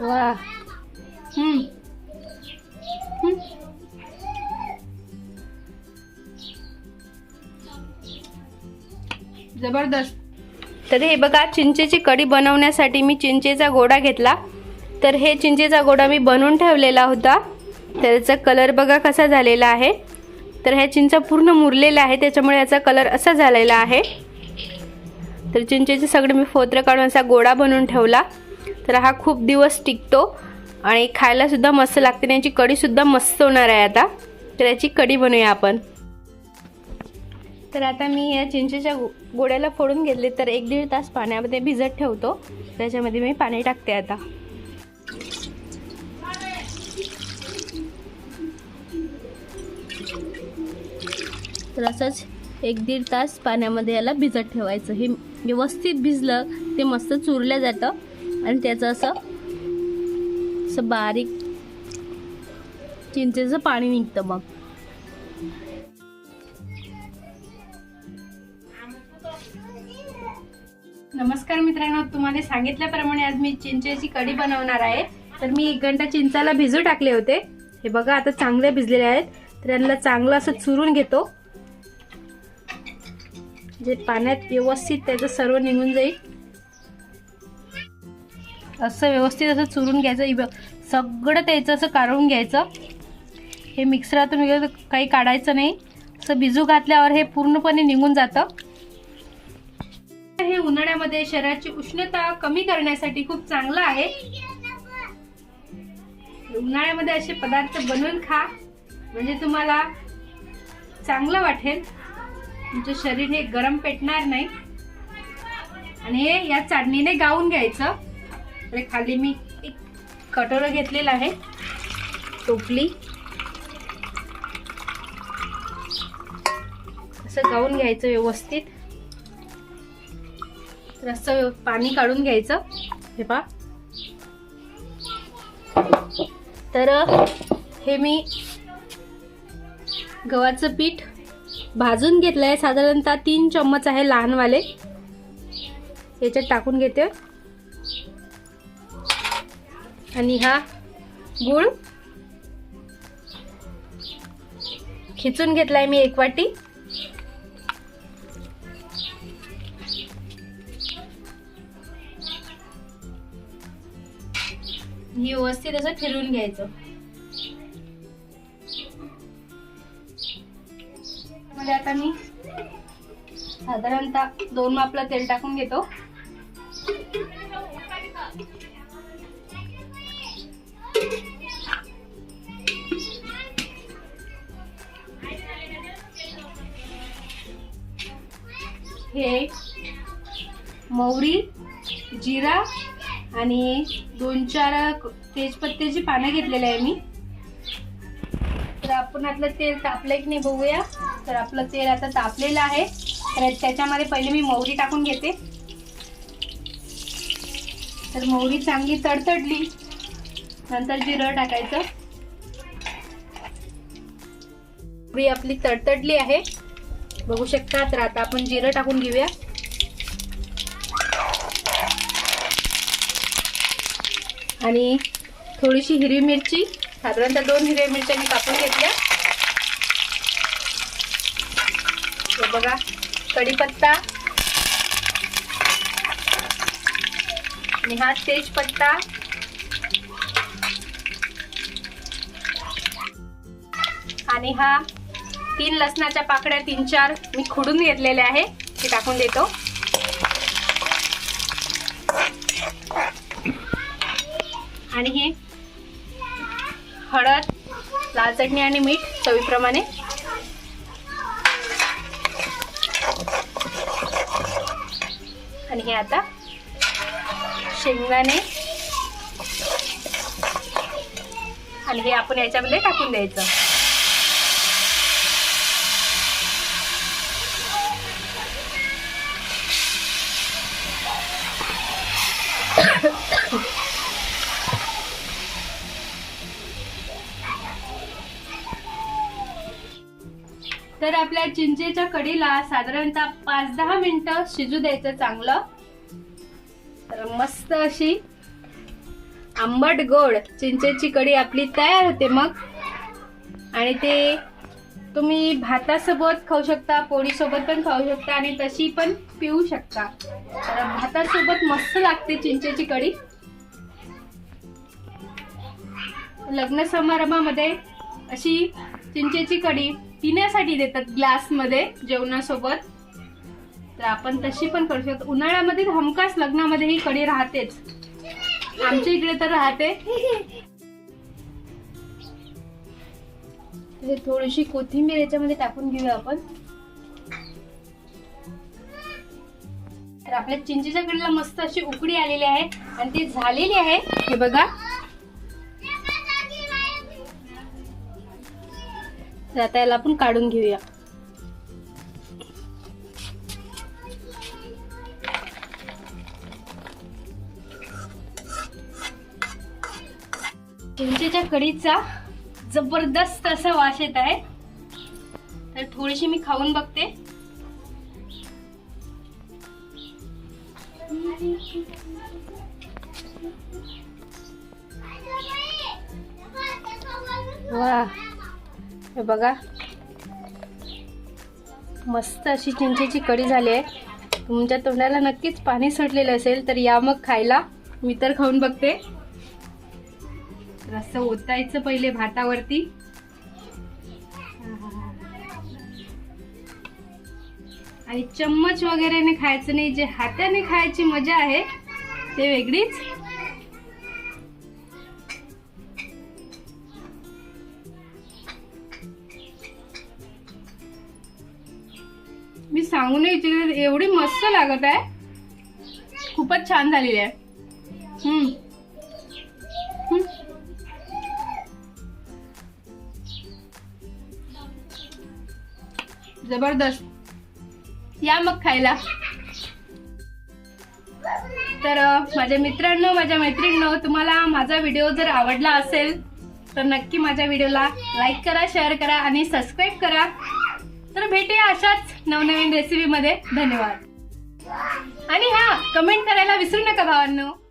वा. जबरदस्त. तर हे बघा चिंचेची कढी बनवण्यासाठी मी चिंचेचा गोडा घेतला. तर हे चिंचेचा गोडा मी बनवून ठेवलेला होता. त्याचा कलर बघा कसा झालेला आहे. तर ह्या चिंचा पूर्ण मुरलेल्या आहे त्याच्यामुळे याचा कलर असा झालेला आहे. तर चिंचेचे सगळे मी फोत्र काढून असा गोडा बनवून ठेवला. तर हा खूप दिवस टिकतो आणि खायलासुद्धा मस्त लागते आणि याची कढीसुद्धा मस्त होणार आहे आता. तर याची कढी बनवूया आपण. तर आता मी या चिंचेच्या गो- गोड्याला फोडून घेतले तर एक दीड तास पाण्यामध्ये भिजत ठेवतो. त्याच्यामध्ये मी पाणी टाकते आता. तर असंच एक दीड तास पाण्यामध्ये याला भिजत ठेवायचं. हे व्यवस्थित भिजलं ते मस्त चुरलं जातं. आणि त्याचं असं असं बारीक चिंचेचं पाणी निघतं मग. नमस्कार मित्रांनो तुम्हाला सांगितल्याप्रमाणे आज मी चिंचेची कढी बनवणार आहे. तर मी एक घंटा चिंचाला भिजू टाकले होते. हे बघा आता चांगले भिजलेले आहेत. तर यांना चांगलं असं चुरून घेतो. जे पाण्यात व्यवस्थित त्याचं सर्व निघून जाईल. असं व्यवस्थित असं चुरून घ्यायचं इव- सगळं त्याचं असं काढून घ्यायचं. हे मिक्सरातून वगैरे काही काढायचं नाही. असं भिजू घातल्यावर हे पूर्णपणे निघून जातं. हे उन्हाळ्यामध्ये शरीराची उष्णता कमी करण्यासाठी खूप चांगलं आहे. उन्हाळ्यामध्ये असे पदार्थ बनवून खा. म्हणजे तुम्हाला चांगलं वाटेल. तुमचं शरीर हे गरम पेटणार नाही. आणि हे या चाडणीने गाऊन घ्यायचं. आणि खाली मी एक कटोरं घेतलेलं आहे. टोपली. असं गाऊन घ्यायचं व्यवस्थित. तर असं पाणी काढून घ्यायचं. हे पा तर हे मी गव्हाचं पीठ भाजून घेतलं आहे साधारणतः तीन चम्मच आहे लहानवाले. याच्यात टाकून घेते. आणि हा गुळ. खिचून घेतलाय मी एक वाटी. ही व्यवस्थित असं फिरवून घ्यायचं. म्हणजे आता मी साधारणतः दोन मापला तेल टाकून घेतो. हे मोहरी जिरा आणि दोन चार तेजपत्त्याची पानं घेतलेली आहे मी. तर आपण आपलं तेल तापलंय की नाही बघूया. तर आपलं तेल आता तापलेलं आहे. तर त्याच्यामध्ये पहिले मी मोहरी टाकून घेते. तर मोहरी चांगली तडतडली. नंतर जिरं टाकायचं. मोहरी आपली तडतडली आहे. बघू शकता तर आता आपण जिरं टाकून घेऊया. आणि थोडीशी हिरवी मिरची साधारणतः दोन हिरव्या मिरच्या मी कापून घेतल्या. बघा कढीपत्ता. आणि हा तेजपत्ता. आणि हा तीन लसणाच्या पाकड्या तीन चार मी खुडून घेतलेल्या आहे. ते टाकून देतो. आणि हे हळद लाल चटणी आणि मीठ चवीप्रमाणे. आणि हे आता शेंगदाणे. आणि हे आपण याच्यामध्ये टाकून द्यायचं. चिंचेच्या कढीला साधारणतः पाच दहा मिनिटं शिजू द्यायचं चांगलं. तर मस्त अशी आंबट गोड चिंचेची कढी आपली तयार होते मग. आणि ते तुम्ही भातासोबत खाऊ शकता पोळीसोबत पण खाऊ शकता आणि तशी पण पिऊ शकता. तर भातासोबत मस्त लागते चिंचेची कढी. लग्न समारंभामध्ये अशी चिंचेची कढी पिण्यासाठी देतात ग्लासमध्ये जेवणासोबत. तर आपण तशी पण करू शकतो. उन्हाळ्यामध्ये हमखास लग्नामध्ये ही कढी राहतेच. आमच्या इकडे तर राहते. थोडीशी कोथिंबीर याच्यामध्ये टाकून घेऊया आपण. तर आपल्या चिंचेच्या कढीला मस्त अशी उकडी आलेली आहे. आणि ती झालेली आहे. हे बघा. तर आता याला आपण काढून घेऊया. चिंचेच्या कढीचा जबरदस्त असा वास येत आहे. तर थोडीशी मी खाऊन बघते. वा. हे बघा. मस्त अशी चिंचेची कढी झाली आहे. तुमच्या तोंडाला नक्कीच पाणी सुटलेलं असेल तर या मग खायला. मी तर खाऊन बघते. तर असं ओतायचं पहिले भातावरती. आणि चम्मच वगैरेने खायचं नाही जे हाताने खायची मजा आहे ते वेगळीच. मी सांगू नाही इच्छिते एवढी मस्त लागत आहे. खूपच छान झालेली आहे. हम्म. जबरदस्त. या मग खायला. तर माझ्या मित्रांनो माझ्या मैत्रिणींनो तुम्हाला माझा व्हिडिओ जर आवडला असेल तर नक्की माझ्या व्हिडिओला लाईक करा शेअर करा आणि सबस्क्राईब करा. तर भेटूया अशाच नवनवीन रेसिपीमध्ये धन्यवाद. आणि हा कमेंट करायला विसरू नका भावांनो.